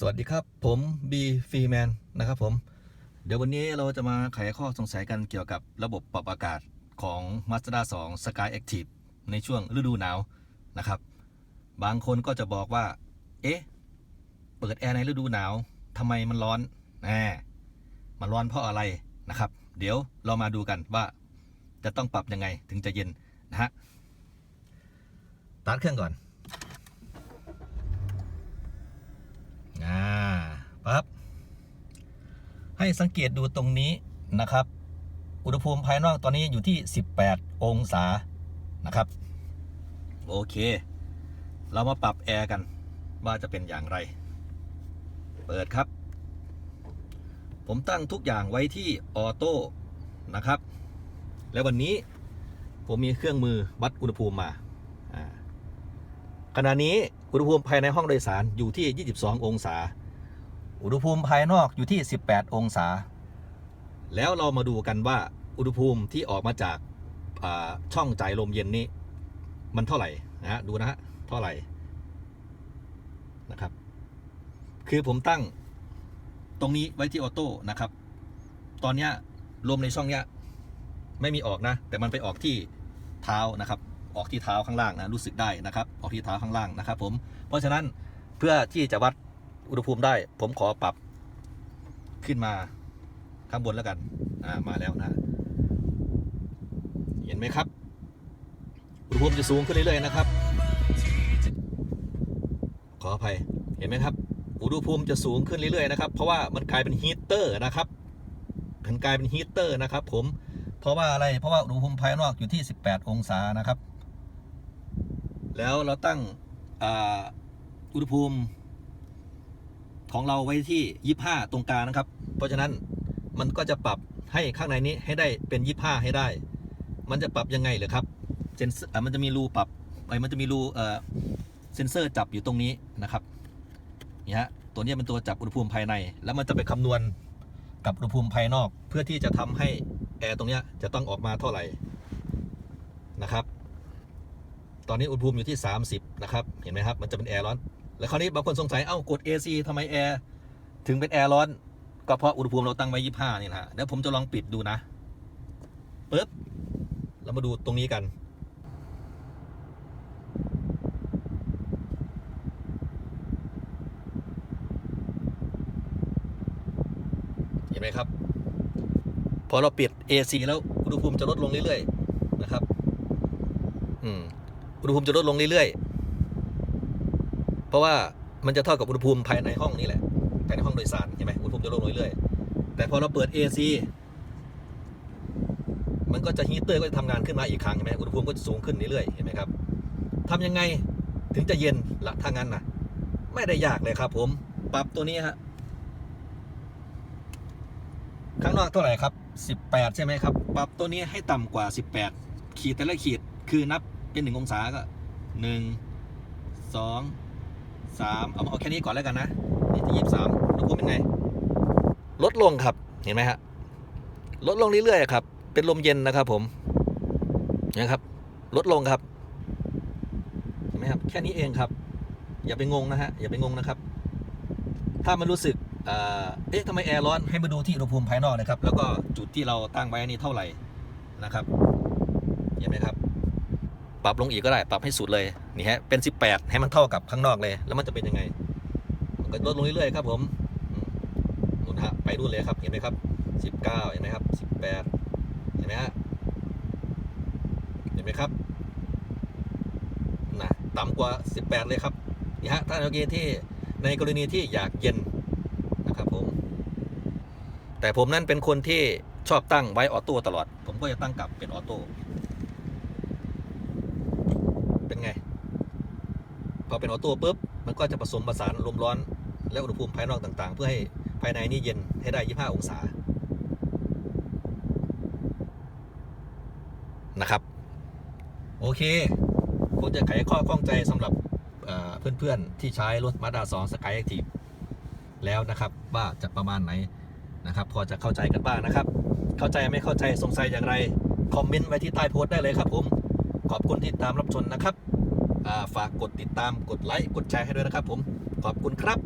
สวัสดีครับ ผมบีฟีแมนนะครับผมเดี๋ยววันนี้เราจะมาไขข้อสงสัยกันเกี่ยวกับระบบปรับอากาศของ Mazda 2 Sky Active ในช่วงฤดูหนาวนะครับ บางคนก็จะบอกว่า เอ๊ะ เปิดแอร์ในฤดูหนาวทำไมมันร้อนแหมมันร้อนเพราะอะไรนะครับ เดี๋ยวเรามาดูกันว่าจะต้องปรับยังไงถึงจะเย็นนะฮะตัดเครื่องก่อน อ่าปั๊บให้สังเกตดูตรงนี้นะครับ อุณหภูมิภายนอกตอนนี้อยู่ที่ 18 องศานะครับ โอเค เรามาปรับแอร์กันว่าจะเป็นอย่างไร เปิดครับ ผมตั้งทุกอย่างไว้ที่ออโต้นะครับ แล้ววันนี้ผมมีเครื่องมือวัดอุณหภูมิมา ขณะนี้อุณหภูมิภายในห้องโดยสารอยู่ที่ 22 องศา อุณหภูมิภายนอกอยู่ที่ 18 องศา แล้วเรามาดูกันว่าอุณหภูมิที่ออกมาจากาช่องจ่ายลมเย็นนี้ มันเท่าไหร่นะฮะดูนะฮะเท่าไหร่นะครับ คือผมตั้งตรงนี้ไว้ที่ออโต้นะครับ ตอนนี้ลมในช่องเนี้ยไม่มีออกนะ แต่มันไปออกที่เท้านะครับ ออกที่เท้าข้างล่างนะรู้สึกได้นะครับออกที่เท้าข้างล่างนะครับผมเพราะฉะนั้นเพื่อที่จะวัดอุณหภูมิได้ ผมขอปรับขึ้นมาข้างบนแล้วกันอ่ามาแล้วนะ เห็นไหมครับ อุณหภูมิจะสูงขึ้นเรื่อยๆนะครับ ขออภัยเห็นไหมครับ อุณหภูมิจะสูงขึ้นเรื่อยๆนะครับ เพราะว่ามันกลายเป็นฮีเตอร์นะครับมันกลายเป็นฮีเตอร์นะครับ ผมเพราะว่าอะไรเพราะว่าอุณหภูมิภายนอกอยู่ที่ 18 องศานะครับ แล้วเราตั้งอุณหภูมิ ของเราไว้ที่ 25 ตรงกลางนะครับ เพราะฉะนั้นมันก็จะปรับให้ข้างในนี้ให้ได้เป็น 25 ให้ได้ มันจะปรับยังไงเหรอครับเซนเซอร์มันจะมีรูปรับไอ้มันจะมีรูเซนเซอร์จับอยู่ตรงนี้นะครับนี่ฮะตัวเนี้ยเป็นตัวจับอุณหภูมิภายใน แล้วมันจะไปคำนวณกับอุณหภูมิภายนอก เพื่อที่จะทำให้แอร์ตรงเนี้ยจะต้องออกมาเท่าไหร่นะครับ ตอนนี้อุณหภูมิอยู่ที่ 30 นะครับ เห็นไหมครับ มันจะเป็นแอร์ร้อน แล้วคราวนี้บางคนสงสัย เอ้ากด AC ทำไมแอร์ถึงเป็นแอร์ร้อน ก็เพราะอุณหภูมิเราตั้งไว้ 25 นี่แหละเดี๋ยวผมจะลองปิดดูนะปึ๊บเรามาดูตรงนี้กัน เห็นไหมครับ พอเราปิด AC แล้วอุณหภูมิจะลดลงเรื่อยๆ นะครับ อืม อุณหภูมิจะลดลงเรื่อยๆ เพราะว่ามันจะเท่ากับอุณหภูมิภายในห้องนี่แหละ ภายในห้องโดยสารเห็นไหมอุณหภูมิจะลดลงเรื่อยๆ แต่พอเราเปิด AC มันก็จะฮีเตอร์ก็จะทำงานขึ้นมาอีกครั้งเห็นไหมอุณหภูมิก็จะสูงขึ้นเรื่อยๆ เห็นไหมครับทำยังไงถึงจะเย็นละถ้างั้นนะไม่ได้ยากเลยครับ ผม ปรับตัวนี้ฮะ ข้างนอกเท่าไหร่ครับ 18 ใช่ไหมครับ ปรับตัวนี้ให้ต่ำกว่า 18 ขีดแต่ละขีดคือนับ เป็นหนึ่งองศาก็หนึ่งสองสามเอาเอาแค่นี้ก่อนแล้วกันนะนี่ที่ยี่สิบสามอุณหภูมิเป็นไงลดลงครับเห็นไหมฮะลดลงเรื่อยๆครับ เป็นลมเย็นนะครับผมนะครับ ลดลงครับเห็นไหมครับ แค่นี้เองครับ อย่าไปงงนะฮะอย่าไปงงนะครับ ถ้ามันรู้สึกเอ๊ะทำไมแอร์ร้อนให้มาดูที่อุณหภูมิภายนอกนะครับ แล้วก็จุดที่เราตั้งไว้นี่เท่าไหร่นะครับ เห็นไหมครับ ปรับลงอีกก็ได้ปรับให้สุดเลยนี่ฮะเป็น 18 ให้มันเท่ากับข้างนอกเลย แล้วมันจะเป็นยังไง มันก็ลดลงเรื่อยๆครับผมอืมนู่นฮะไปดูนเลยครับเห็นไหมครับ 19 เห็นไหมครับ 18 เห็นไหมฮะเห็นไหมครับนะต่ำกว่า 18 เลยครับนี่ฮะถ้าเมื่อกี้ที่ในกรณีที่อยากเย็นนะครับผมแต่ผมนั่นเป็นคนที่ชอบตั้งไว้ออโต้ตลอด ผมก็จะตั้งกลับเป็นออโต้ เป็นไง พอเป็นออโต้ปุ๊บมันก็จะผสมผสานลมร้อน และอุณหภูมิภายนอกต่างๆ เพื่อให้ภายในนี่เย็นให้ได้ 25 องศานะครับ โอเค ผมจะไขข้อข้องใจสำหรับเพื่อนๆ ที่ใช้รถ Mazda 2 Sky Active แล้วนะครับ ว่าจะประมาณไหนนะครับ พอจะเข้าใจกันบ้างนะครับ เข้าใจไม่เข้าใจสงสัยอย่างไร คอมเมนต์ไว้ที่ใต้โพสต์ได้เลยครับผม ขอบคุณที่ตามรับชมนะครับ ฝากกดติดตามกดไลค์กดแชร์ให้ด้วยนะครับผมขอบคุณครับ